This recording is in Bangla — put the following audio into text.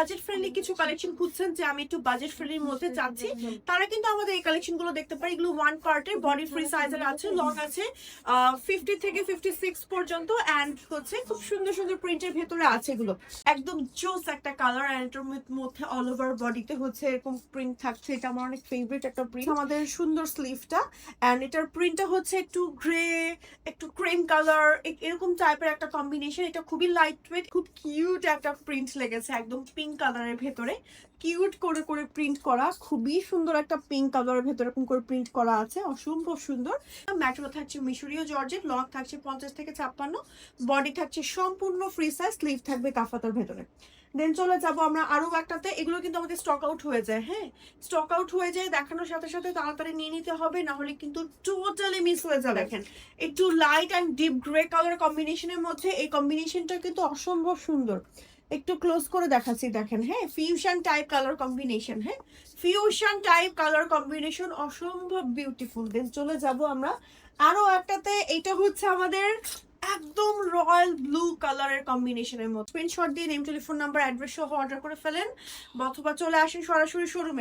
বাজেট ফ্রেন্ডলি কিছু কালেকশন খুঁজছেন যে আমি একটু বাজেট ফ্রেন্ডলির মধ্যে চাচ্ছি তারা কিন্তু আমাদের এই কালেকশনগুলো দেখতে পারে। এগুলো ওয়ান পার্টের বডি ফ্রি সাইজের আছে লং আছে ফিফটি থেকে ফিফটি সিক্স পর্যন্ত অ্যান্ড হচ্ছে খুব সুন্দর সুন্দর প্রিন্টের ভেতরে আছে এগুলো। একদম জোস একটা কালার অ্যান্ড মধ্যে অল ওভার বডিতে হচ্ছে এরকম প্রিন্ট থাকছে। এটা আমার অনেক ফেভারিট একটা প্রিন্ট আমাদের সুন্দর স্লিভটা অ্যান্ড এটার প্রিন্টটা হচ্ছে একটু গ্রে একটু ক্রিম কালার এরকম টাইপের একটা কম্বিনেশন এটা খুবই লাইট ওয়েট খুব কিউট একটা প্রিন্ট লেগেছে একদম পিঙ্ক কালারের ভেতরে কিউট করে করে প্রিন্ট করা খুবই সুন্দর একটা পিঙ্ক কালারের ভেতরে এরকম করে প্রিন্ট করা আছে অসম্ভব সুন্দর। ম্যাটগুলো থাকছে মিশরীয় জর্জেট লং থাকছে পঞ্চাশ থেকে ছাপ্পান্ন বডি থাকছে সম্পূর্ণ ফ্রি সাইজ স্লিভ থাকবে কাফাতার ভেতরে। দেন চলে যাব আমরা আরও একটাতে এগুলো কিন্তু আমাদের স্টক আউট হয়ে যায় হ্যাঁ? স্টক আউট হয়ে যায় দেখানোর সাথে সাথে তাড়াতাড়ি নিয়ে নিতে হবে না হলে কিন্তু টোটালি মিস হয়ে যাবে। দেখেন একটু light and deep grey colour কম্বিনেশনের মধ্যে এই কম্বিনেশনটা কিন্তু অসম্ভব সুন্দর। একটু ক্লোজ করে দেখাচ্ছি, দেখেন হ্যাঁ ফিউশন টাইপ কালার কম্বিনেশন হ্যাঁ ফিউশন টাইপ কালার কম্বিনেশন অসম্ভব বিউটিফুল দেন চলে যাব আমরা। আরও একটাতে, এটা হচ্ছে আমাদের একদম রয়্যাল ব্লু কালারের কম্বিনেশনের মতো। স্ক্রিনশট দিয়ে নেম টেলিফোন নাম্বার অ্যাড্রেস সহ অর্ডার করে ফেলেন। অথবা চলে আসেন সরাসরি শোরুমে